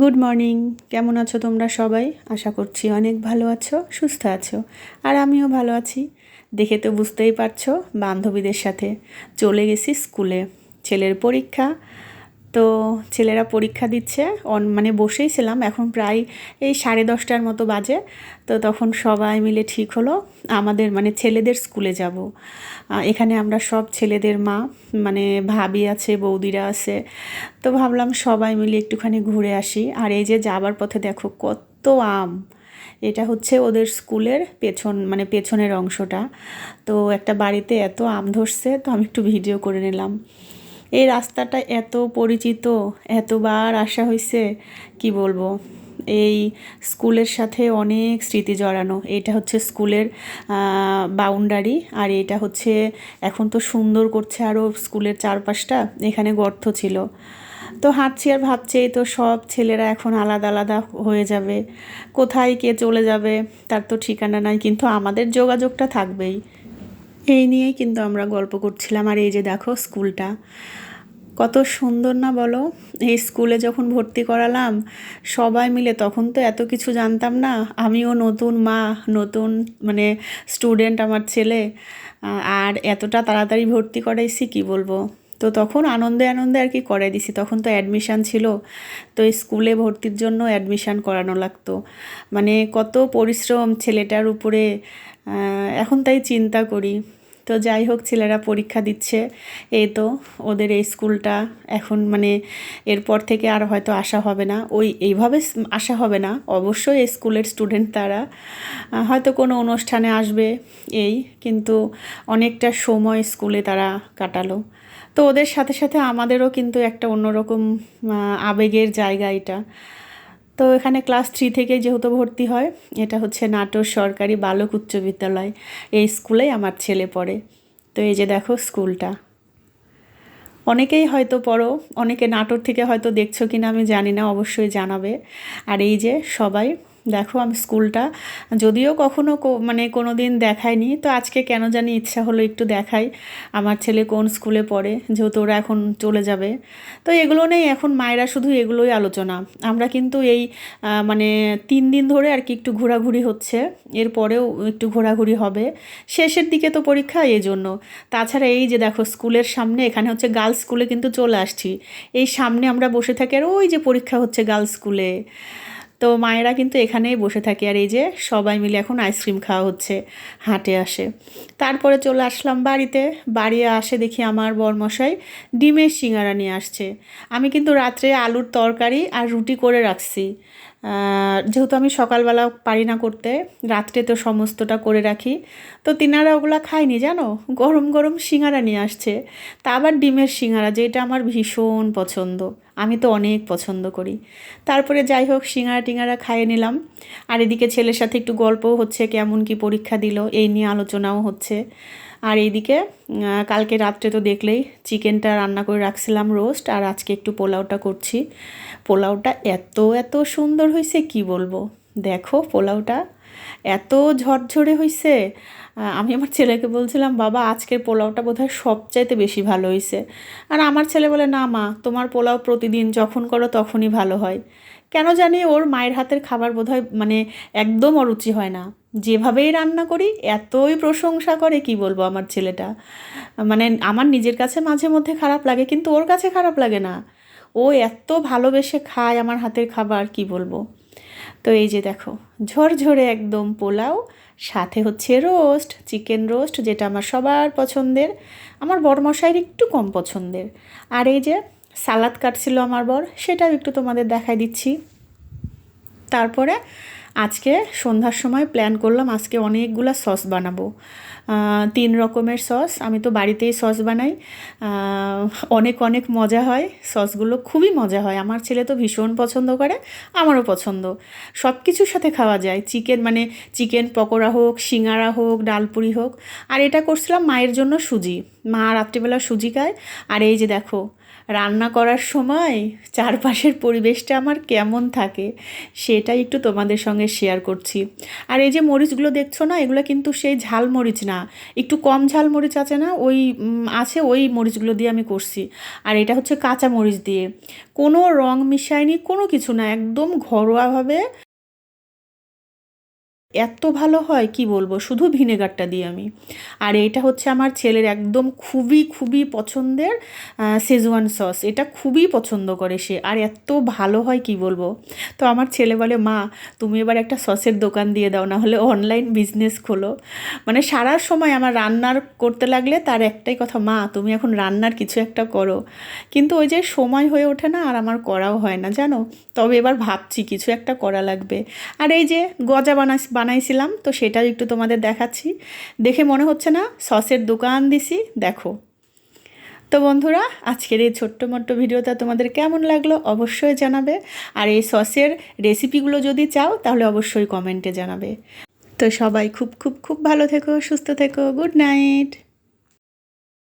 Good morning কেমন আছো তোমরা সবাই? আশা করছি অনেক ভালো আছো, সুস্থ আছো। আর আমিও ভালো আছি। দেখে তো বুঝতেই পারছ, বান্ধবীদের সাথে চলে গেছি স্কুলে। ছেলের পরীক্ষা তো ছেলেরা পরীক্ষা দিচ্ছে, অন মানে বসেই ছিলাম, এখন প্রায় এই সাড়ে দশটার মতো বাজে, তো তখন সবাই মিলে ঠিক হলো, আমাদের মানে ছেলেদের স্কুলে যাব। এখানে আমরা সব ছেলেদের মা মানে ভাবি আছে, বৌদিরা আছে, তো ভাবলাম সবাই মিলে একটুখানি ঘুরে আসি। আর এই যে যাবার পথে দেখো কত আম, এটা হচ্ছে ওদের স্কুলের পেছন মানে পেছনের অংশটা। তো একটা বাড়িতে এত আম ধরছে, তো আমি একটু ভিডিও করে নিলাম। এই রাস্তাটা এত পরিচিত, এতবার আসা হয়েছে কি বলব? এই স্কুলের সাথে অনেক স্মৃতি জড়ানো। এটা হচ্ছে স্কুলের বাউন্ডারি আর এটা হচ্ছে এখন তো সুন্দর করছে আরও স্কুলের চারপাশটা, এখানে গর্ত ছিল। তো হাঁটছি আর ভাবছি এই তো সব ছেলেরা এখন আলাদা আলাদা হয়ে যাবে। কোথায় কে চলে যাবে, তার তো ঠিকানা নাই, কিন্তু আমাদের যোগাযোগটা থাকবেই। এই নিয়েই কিন্তু আমরা গল্প করছিলাম। আর এই যে দেখো স্কুলটা, কত সুন্দর না বলো? এই স্কুলে যখন ভর্তি করালাম, সবাই মিলে, তখন তো এত কিছু জানতাম না, আমিও নতুন মা, নতুন মানে স্টুডেন্ট আমার ছেলে, আর এতটা তাড়াতাড়ি ভর্তি করাইছি কি বলব? তো তখন আনন্দে আনন্দে আর কি করাই দিছি, তখন তো অ্যাডমিশান ছিল, তো এই স্কুলে ভর্তির জন্য অ্যাডমিশান করানো লাগতো। মানে কত পরিশ্রম ছেলেটার উপরে এখন তাই চিন্তা করি। তো যাই হোক, ছেলেরা পরীক্ষা দিচ্ছে। এই তো ওদের এই স্কুলটা এখন মানে এরপর থেকে আর হয়তো আসা হবে না। ওই এইভাবে আসা হবে না। অবশ্যই এই স্কুলের স্টুডেন্ট তারা হয়তো কোনো অনুষ্ঠানে আসবে এই, কিন্তু অনেকটা সময় স্কুলে তারা কাটালো। তো ওদের সাথে সাথে আমাদেরও কিন্তু একটা অন্যরকম আবেগের জায়গা এটা। তো এখানে ক্লাস থ্রি থেকে যেহেতু ভর্তি হয়, এটা হচ্ছে নাটোর সরকারি বালক উচ্চ বিদ্যালয়। এই স্কুলেই আমার ছেলে পড়ে। তো এই যে দেখো স্কুলটা। অনেকেই হয়তো পড়ো, অনেকে নাটোর থেকে হয়তো দেখছ কি না আমি জানি না, অবশ্যই জানাবে। আর এই যে সবাই দেখো আমি স্কুলটা, যদিও কখনো মানে কোনো দিন দেখায়নি তো আজকে কেন জানি ইচ্ছা হলো একটু দেখাই, আমার ছেলে কোন স্কুলে পড়ে, যেহেতু ওরা এখন চলে যাবে। তো এগুলো নেই, এখন মায়েরা শুধু এগুলোই আলোচনা। আমরা কিন্তু এই মানে তিন দিন ধরে আর কি একটু ঘোরাঘুরি হচ্ছে, এরপরেও একটু ঘোরাঘুরি হবে। শেষের দিকে তো পরীক্ষা এই জন্য তাছাড়া এই যে দেখো স্কুলের সামনে, এখানে হচ্ছে গার্লস স্কুলে কিন্তু চলে আসছি। এই সামনে আমরা বসে থাকি আর ওই যে পরীক্ষা হচ্ছে গার্লস স্কুলে। তো মায়েরা কিন্তু এখানেই বসে থাকে। আর এই যে সবাই মিলে এখন আইসক্রিম খাওয়া হচ্ছে, হাটে আসে। তারপরে চলে আসলাম বাড়িতে। বাড়ি আসে দেখি আমার বরমশাই ডিমের সিঙ্গারা নিয়ে আসছে। আমি কিন্তু রাত্রে আলুর তরকারি আর রুটি করে রাখছি। যেহেতু আমি সকালবেলা পারি না করতে, রাত্রে তো সমস্তটা করে রাখি। তো তিনারা ওগুলো খায়নি, জানো? গরম গরম সিঙ্গারা নিয়ে আসছে। তা আবার ডিমের সিঙ্গারা, যেটা আমার ভীষণ পছন্দ। আমি তো অনেক পছন্দ করি। তারপরে যাই হোক, সিঙ্গারা টিঙ্গারা খাইয়ে নিলাম। আর এদিকে ছেলের সাথে একটু গল্পও হচ্ছে, কেমন কি পরীক্ষা দিল, এই নিয়ে আলোচনাও হচ্ছে। আর এইদিকে কালকে রাত্রে তো দেখলেই চিকেনটা রান্না করে রাখছিলাম রোস্ট, আর আজকে একটু পোলাওটা করছি। পোলাওটা এত এত সুন্দর হয়েছে কি বলব? দেখো পোলাওটা এত ঝরঝরে হয়েছে আমি আমার ছেলেকে বলছিলাম, বাবা, আজকের পোলাওটা বোধহয় সবচাইতে বেশি ভালো হয়েছে আর আমার ছেলে বলে, না মা, তোমার পোলাও প্রতিদিন যখন করো তখনই ভালো হয়। কেন জানি ওর মায়ের হাতের খাবার বোধহয় মানে একদম অরুচি হয় না। যেভাবেই রান্না করি, এতই প্রশংসা করে কি বলব আমার ছেলেটা। মানে আমার নিজের কাছে মাঝে মধ্যে খারাপ লাগে, কিন্তু ওর কাছে খারাপ লাগে না। ও এত ভালোবেসে খায় আমার হাতের খাবার, কি বলব? তো এই যে দেখো, ঝরঝরে একদম পোলাও, সাথে হচ্ছে রোস্ট, চিকেন রোস্ট, যেটা আমার সবার পছন্দের। আমার বড় মশাইয়ের একটু কম পছন্দের। আর এই যে সালাদ কাটছিল আমার বর, সেটাও একটু তোমাদের দেখাই দিচ্ছি। তারপরে আজকে সন্ধ্যার সময় প্ল্যান করলাম আজকে অনেকগুলো সস বানাবো। তিন রকমের সস। আমি তো বাড়িতেই সস বানাই। অনেক অনেক মজা হয়। সসগুলো খুবই মজা হয়। আমার ছেলে তো ভীষণ পছন্দ করে, আমারও পছন্দ। সব কিছুর সাথে খাওয়া যায়। চিকেন মানে চিকেন পকোড়া হোক সিঙ্গারা হোক, ডালপুরি হোক। আর এটা করছিলাম মায়ের জন্য সুজি। মা রাত্রিবেলা সুজি খায়। আর এই যে দেখো, রান্না করার সময় চারপাশের পরিবেশটা আমার কেমন থাকে, সেটাই একটু তোমাদের সঙ্গে শেয়ার করছি। আর এই যে মরিচগুলো দেখছ না, এগুলো কিন্তু সেই ঝাল মরিচ না। একটু কম ঝাল মরিচ আছে না, ওই আছে ওই মরিচগুলো দিয়ে আমি করছি। আর এটা হচ্ছে কাঁচা মরিচ দিয়ে। কোনো রং মিশায়নি, কোনো কিছু না, একদম ঘরোয়াভাবে এত ভালো হয়, কি বলব? শুধু ভিনেগারটা দিই আমি। আর এটা হচ্ছে আমার ছেলের একদম খুবই খুবই পছন্দের সেজওয়ান সস এটা খুবই পছন্দ করে সে। আর এত ভালো হয়, কি বলব? তো আমার ছেলে বলে, মা, তুমি এবার একটা সসের দোকান দিয়ে দাও, না হলে অনলাইন বিজনেস খোলো। মানে সারা সময় আমার রান্নার করতে লাগলে তার একটাই কথা, মা, তুমি এখন রান্নার কিছু একটা করো। কিন্তু ওই যে সময় হয়ে ওঠে না, আর আমার করাও হয় না, জানো? তবে এবার ভাবছি, কিছু একটা করা লাগবে। আর এই যে গজা বানা বানাইছিলাম, তো সেটাও একটু তোমাদের দেখাচ্ছি। দেখে মনে হচ্ছে না, সসের দোকান দিছি, দেখো। তো বন্ধুরা, আজকের এই ছোট্ট মোট্ট ভিডিওটা তোমাদের কেমন লাগল অবশ্যই জানাবে, আর এই সসের রেসিপিগুলো যদি চাও, তাহলে অবশ্যই কমেন্টে জানাবে। তো সবাই খুব খুব খুব ভালো থেকো, সুস্থ থেকো, গুড নাইট।